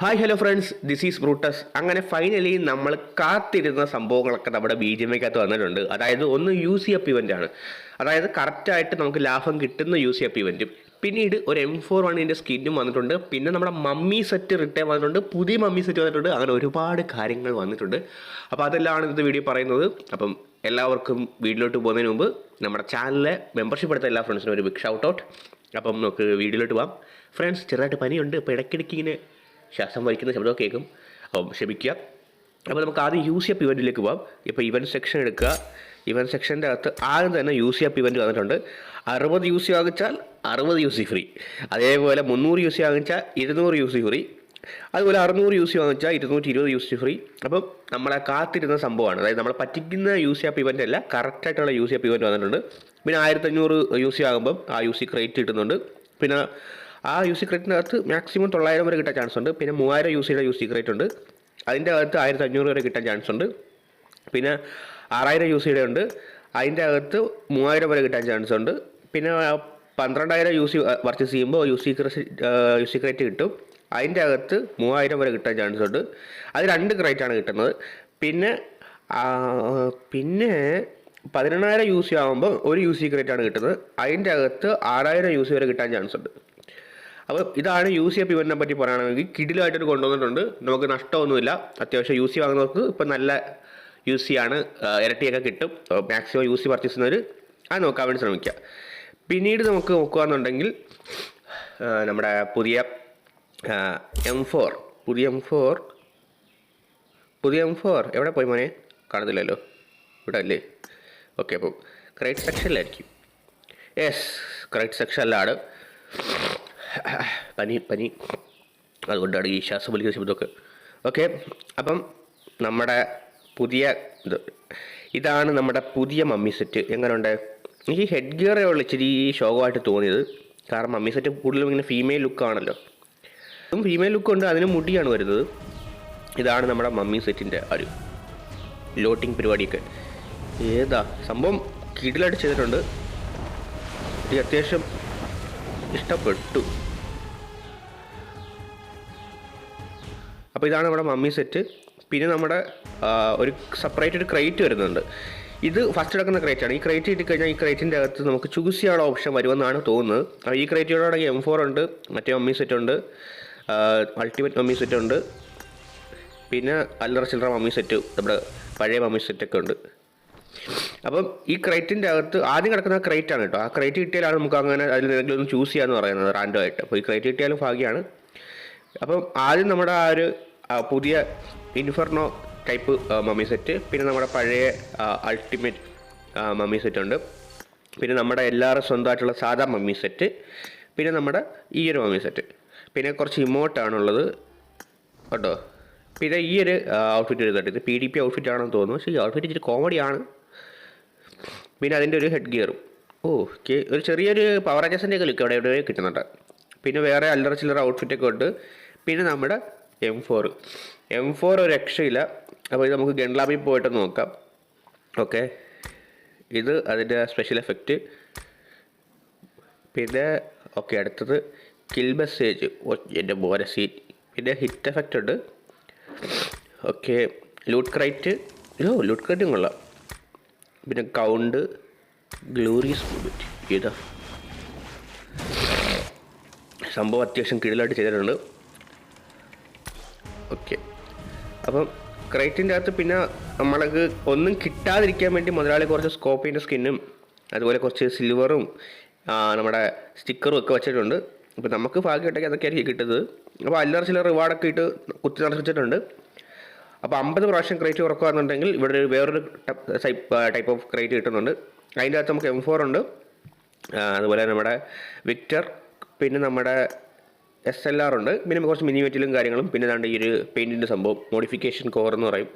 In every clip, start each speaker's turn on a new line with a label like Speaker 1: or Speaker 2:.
Speaker 1: Hi hello friends this is Brutus അങ്ങനെ finally നമ്മൾ കാത്തിരുന്ന സംഭവങ്ങളൊക്കെ നമ്മുടെ ബി ജി എമ്മയ്ക്കകത്ത് വന്നിട്ടുണ്ട്. അതായത് ഒന്ന് യു സി എഫ് ഇവന്റ് അതായത് കറക്റ്റായിട്ട് നമുക്ക് ലാഭം കിട്ടുന്ന യു സി എഫ് ഇവന്റും പിന്നീട് ഒരു എം ഫോർ വണ്ണിന്റെ സ്കിന്നും വന്നിട്ടുണ്ട്. പിന്നെ നമ്മുടെ മമ്മി സെറ്റ് റിട്ടേൺ വന്നിട്ടുണ്ട്. പുതിയ മമ്മി സെറ്റ് വന്നിട്ടുണ്ട്. അങ്ങനെ ഒരുപാട് കാര്യങ്ങൾ വന്നിട്ടുണ്ട്. അപ്പോൾ അതെല്ലാമാണ് ഇന്നത്തെ വീഡിയോ പറയുന്നത്. അപ്പം എല്ലാവർക്കും വീഡിയോയിലോട്ട് പോകുന്നതിന് മുമ്പ് നമ്മുടെ ചാനലിലെ മെമ്പർഷിപ്പ് എടുത്ത എല്ലാ ഫ്രണ്ട്സിനും ഒരു ബിഗ് ഷൗട്ട് ഔട്ട് അപ്പം നമുക്ക് വീഡിയോയിലോട്ട് പോകാം ഫ്രണ്ട്സ് ചെറുതായിട്ട് പനിയുണ്ട്. ഇപ്പോൾ ഇടയ്ക്കിടയ്ക്ക് ഇങ്ങനെ ശ്വാസം വലിക്കുന്ന ശബ്ദമൊക്കെ കേൾക്കും. അപ്പം ക്ഷമിക്കുക. അപ്പോൾ നമുക്ക് ആദ്യം യു സി അപ്പ് ഇവന്റിലേക്ക് പോകാം ഇപ്പോൾ ഇവന്റ് സെക്ഷൻ എടുക്കുക. ഇവന്റ് സെക്ഷന്റെ അകത്ത് ആദ്യം തന്നെ യു സി അപ്പ് ഇവന്റ് വന്നിട്ടുണ്ട്. അറുപത് യു സി വാങ്ങിച്ചാൽ അറുപത് യു സി ഫ്രീ അതേപോലെ മുന്നൂറ് യു സി വാങ്ങിച്ചാൽ ഇരുന്നൂറ് യു സി ഫ്രീ അതുപോലെ അറുന്നൂറ് യു സി വാങ്ങിച്ചാൽ ഇരുന്നൂറ്റി ഇരുപത് യു സി ഫ്രീ അപ്പം നമ്മളെ കാത്തിരുന്ന സംഭവമാണ്. അതായത് നമ്മളെ പറ്റിക്കുന്ന യു സി എഫ് ഇവന്റ് അല്ല കറക്റ്റായിട്ടുള്ള യു സി എഫ് ഇവന്റ് വന്നിട്ടുണ്ട്. പിന്നെ ആയിരത്തഞ്ഞൂറ് യു സി ആകുമ്പം ആ യു സി ക്രേറ്റ് കിട്ടുന്നുണ്ട്. പിന്നെ ആ യു സി ക്രേറ്റിനകത്ത് മാക്സിമം തൊള്ളായിരം വരെ കിട്ടാൻ ചാൻസ് ഉണ്ട്. പിന്നെ മൂവായിരം യു സിയുടെ യു സി ക്രേറ്റ് ഉണ്ട്. അതിന്റെ അകത്ത് ആയിരത്തി അഞ്ഞൂറ് വരെ കിട്ടാൻ ചാൻസ് ഉണ്ട്. പിന്നെ ആറായിരം യു സിയുടെ ഉണ്ട്. അതിന്റെ അകത്ത് മൂവായിരം വരെ കിട്ടാൻ ചാൻസ് ഉണ്ട്. പിന്നെ പന്ത്രണ്ടായിരം യു സി പർച്ചേസ് ചെയ്യുമ്പോൾ U C U C crate കിട്ടും. അതിന്റെ അകത്ത് മൂവായിരം വരെ കിട്ടാൻ ചാൻസ് ഉണ്ട്. അത് രണ്ട് ക്രേറ്റാണ് കിട്ടുന്നത്. പിന്നെ പിന്നെ പതിനെണ്ണായിരം യു സി ആകുമ്പോൾ ഒരു യു സി ക്രേറ്റാണ് കിട്ടുന്നത്. അതിന്റെ അകത്ത് ആറായിരം യു സി വരെ കിട്ടാൻ ചാൻസ് ഉണ്ട്. അപ്പോൾ ഇതാണ് യു സി എഫ് ഇവന്റിനെ പറ്റി പറയുകയാണെങ്കിൽ കിടിലായിട്ടൊരു കൊണ്ടുവന്നിട്ടുണ്ട്. നമുക്ക് നഷ്ടമൊന്നുമില്ല. അത്യാവശ്യം യു സി വാങ്ങുന്നവർക്ക് ഇപ്പം നല്ല യു സി ആണ് ഇരട്ടിയൊക്കെ കിട്ടും. മാക്സിമം യു സി പർച്ചേസ് ചെയ്യുന്നവർ അത് നോക്കാൻ വേണ്ടി ശ്രമിക്കുക. പിന്നീട് നമുക്ക് നോക്കുകയാണെന്നുണ്ടെങ്കിൽ നമ്മുടെ പുതിയ എം ഫോർ പുതിയ എം ഫോർ പുതിയ എം ഫോർ എവിടെ പോയി മോനെ? കാണത്തില്ലല്ലോ. ഇവിടെ അല്ലേ? ഓക്കെ അപ്പം ക്രൈറ്റ് സെക്ഷനിലായിരിക്കും യെസ് ക്രൈറ്റ് സെക്ഷനിലാണ് പനി പനി. അതുകൊണ്ടാണ് ഈ ശ്വാസം വലിക്കുന്ന ശബ്ദമൊക്കെ. ഓക്കെ അപ്പം നമ്മുടെ പുതിയ ഇത് ഇതാണ് നമ്മുടെ പുതിയ മമ്മി സെറ്റ്. എങ്ങനെയുണ്ട് എനിക്ക് ഹെഡ് ഗിയറേ ഉള്ളു ഇച്ചിരി ശോകമായിട്ട് തോന്നിയത്. കാരണം മമ്മി സെറ്റ് കൂടുതലും ഇങ്ങനെ ഫീമെയിൽ ലുക്കാണല്ലോ അതും ഫീമെയിൽ ലുക്കുണ്ട് അതിന് മുടിയാണ് വരുന്നത്. ഇതാണ് നമ്മുടെ മമ്മി സെറ്റിന്റെ ഒരു ലോട്ടിംഗ് പരിപാടിയൊക്കെ. ഏതാ? സംഭവം കീടിലായിട്ട് ചെയ്തിട്ടുണ്ട്. ഇത് അത്യാവശ്യം ഇഷ്ടപ്പെട്ടു. അപ്പോൾ ഇതാണ് നമ്മുടെ മമ്മി സെറ്റ്. പിന്നെ നമ്മുടെ ഒരു സെപ്പറേറ്റ് ഒരു ക്രേറ്റ് വരുന്നുണ്ട്. ഇത് ഫസ്റ്റ് എടുക്കുന്ന ക്രേറ്റ് ആണ്. ഈ ക്രേറ്റ് കിട്ടിക്കഴിഞ്ഞാൽ ഈ ക്രേറ്റിന്റെ അകത്ത് നമുക്ക് ചൂസ് ചെയ്യാനുള്ള ഓപ്ഷൻ വരുമെന്നാണ് തോന്നുന്നത്. അപ്പോൾ ഈ ക്രേറ്റിനോടാണെങ്കിൽ എം ഫോർ ഉണ്ട് മറ്റേ മമ്മി സെറ്റ് ഉണ്ട് അൾട്ടിമേറ്റ് മമ്മി സെറ്റ് ഉണ്ട്. പിന്നെ അല്ലറ ചില്ലറ മമ്മി സെറ്റ് നമ്മുടെ പഴയ മമ്മി സെറ്റൊക്കെ ഉണ്ട്. അപ്പം ഈ ക്രൈറ്റിന്റെ അകത്ത് ആദ്യം കിടക്കുന്ന ക്രൈറ്റ് ആണ് കേട്ടോ. ആ ക്രൈറ്റ് കിട്ടിയാലാണ് നമുക്ക് അങ്ങനെ അതിൽ എന്തെങ്കിലും ചൂസ് ചെയ്യാന്ന് പറയുന്നത് റാൻഡോ ആയിട്ട്. അപ്പോൾ ഈ ക്രൈറ്റ് കിട്ടിയാലും ഭാഗ്യമാണ് അപ്പം ആദ്യം നമ്മുടെ ആ ഒരു പുതിയ ഇൻഫർണോ ടൈപ്പ് മമ്മി സെറ്റ് പിന്നെ നമ്മുടെ പഴയ അൾട്ടിമേറ്റ് മമ്മി സെറ്റ് ഉണ്ട്. പിന്നെ നമ്മുടെ എല്ലാവരും സ്വന്തമായിട്ടുള്ള സാധാ മമ്മി സെറ്റ് പിന്നെ നമ്മുടെ ഈ ഒരു മമ്മി സെറ്റ് പിന്നെ കുറച്ച് ഇമോട്ടാണുള്ളത് കേട്ടോ? പിന്നെ ഈ ഒരു ഔട്ട്ഫിറ്റ് എടുത്തിട്ട് ഇത് പി ഡി പി ഔട്ട്ഫിറ്റ് ആണെന്ന് തോന്നുന്നു. പക്ഷേ ഈ ഔട്ട്ഫിറ്റ് ഇച്ചിരി കോമഡിയാണ് പിന്നെ അതിന്റെ ഒരു ഹെഡ് ഗിയറും ഓ ഒരു ചെറിയൊരു പവർ അജസിന്റെ ഒക്കെ ലുക്ക് അവിടെ എവിടെ കിട്ടുന്നുണ്ട്. പിന്നെ വേറെ അല്ലറ ചില്ലറ ഔട്ട്ഫിറ്റൊക്കെ ഉണ്ട്. പിന്നെ നമ്മുടെ എം ഫോർ എം ഫോർ ഒരു രക്ഷയില്ല. അപ്പോൾ ഇത് നമുക്ക് ഗൺലാബിൽ പോയിട്ട് നോക്കാം. ഓക്കെ. ഇത് അതിന്റെ സ്പെഷ്യൽ എഫക്റ്റ് പിന്നെ ഓക്കെ അടുത്തത് കിൽ മെസ്സേജ് എന്റെ ബോര സീറ്റ് പിന്നെ ഹിറ്റ് എഫക്റ്റ് ഉണ്ട്. ഓക്കെ. ലൂട്ട് ക്രൈറ്റ് ഓ ലൂട്ട് ക്രൈറ്റും കൊള്ളാം. പിന്നെ കൗണ്ട് ഗ്ലൂറിയസ് മൂമെന്റ് ഇതാ. സംഭവം അത്യാവശ്യം കിടിലായിട്ട് ചെയ്തിട്ടുണ്ട്. ഓക്കെ. അപ്പം ക്രൈറ്റിന്റെ അകത്ത് പിന്നെ നമ്മൾക്ക് ഒന്നും കിട്ടാതിരിക്കാൻ വേണ്ടി മുതലാളി കുറച്ച് സ്കോപ്പിന്റെ സ്കിന്നും അതുപോലെ കുറച്ച് സിൽവറും നമ്മുടെ സ്റ്റിക്കറും ഒക്കെ വെച്ചിട്ടുണ്ട്. അപ്പോൾ നമുക്ക് ഭാഗ്യമായിട്ടൊക്കെ അതൊക്കെ ആയിരിക്കും കിട്ടുന്നത്. അപ്പോൾ അല്ലറ ചില റിവാർഡൊക്കെ ഇട്ട് കുത്തി നടച്ചിട്ടുണ്ട് അപ്പോൾ അമ്പത് പ്രാവശ്യം ക്രേറ്റ് ഉറക്കുകയാണെന്നുണ്ടെങ്കിൽ ഇവിടെ ഒരു വേറൊരു ടൈപ്പ് ടൈപ്പ് ഓഫ് ക്രേറ്റ് കിട്ടുന്നുണ്ട്. അതിന്റെ അകത്ത് നമുക്ക് എം ഫോർ ഉണ്ട്. അതുപോലെ നമ്മുടെ വിക്ടർ പിന്നെ നമ്മുടെ എസ് എൽ ആർ ഉണ്ട്. പിന്നെ കുറച്ച് മിനിമേറ്റിലും കാര്യങ്ങളും. പിന്നെ ദാണ്ട് ഈ ഒരു പെയിന്റിന്റെ സംഭവം. മോഡിഫിക്കേഷൻ കോർ എന്ന് പറയും.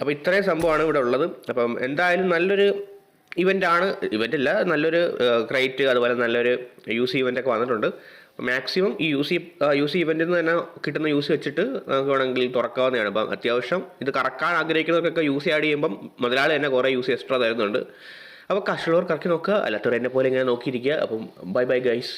Speaker 1: അപ്പോൾ ഇത്രയും സംഭവമാണ് ഇവിടെ ഉള്ളത്. അപ്പം എന്തായാലും നല്ലൊരു ഇവന്റ് ആണ്. ഇവന്റ് അല്ല നല്ലൊരു ക്രൈറ്റ് അതുപോലെ നല്ലൊരു യൂസ് സി ഇവന്റ് ഒക്കെ വന്നിട്ടുണ്ട്. മാക്സിമം ഈ യൂസ് സി യു സി ഇവന്റിൽ നിന്ന് തന്നെ കിട്ടുന്ന യൂസ് വെച്ചിട്ട് നമുക്ക് വേണമെങ്കിൽ തുറക്കാവുന്നതാണ്. അപ്പം അത്യാവശ്യം ഇത് കറക്കാൻ ആഗ്രഹിക്കുന്നവർക്കൊക്കെ യൂസ് ആഡ് ചെയ്യുമ്പം മുതലാളി തന്നെ കുറേ യൂസ് എക്സ്ട്രാ തരുന്നുണ്ട്. അപ്പോൾ കഷ്ടമുള്ളവർ കറക്കി നോക്കുക. അല്ലാത്തവർ എന്നെ പോലെ ഇങ്ങനെ നോക്കിയിരിക്കുക. അപ്പം ബൈ ബൈ ഗൈസ്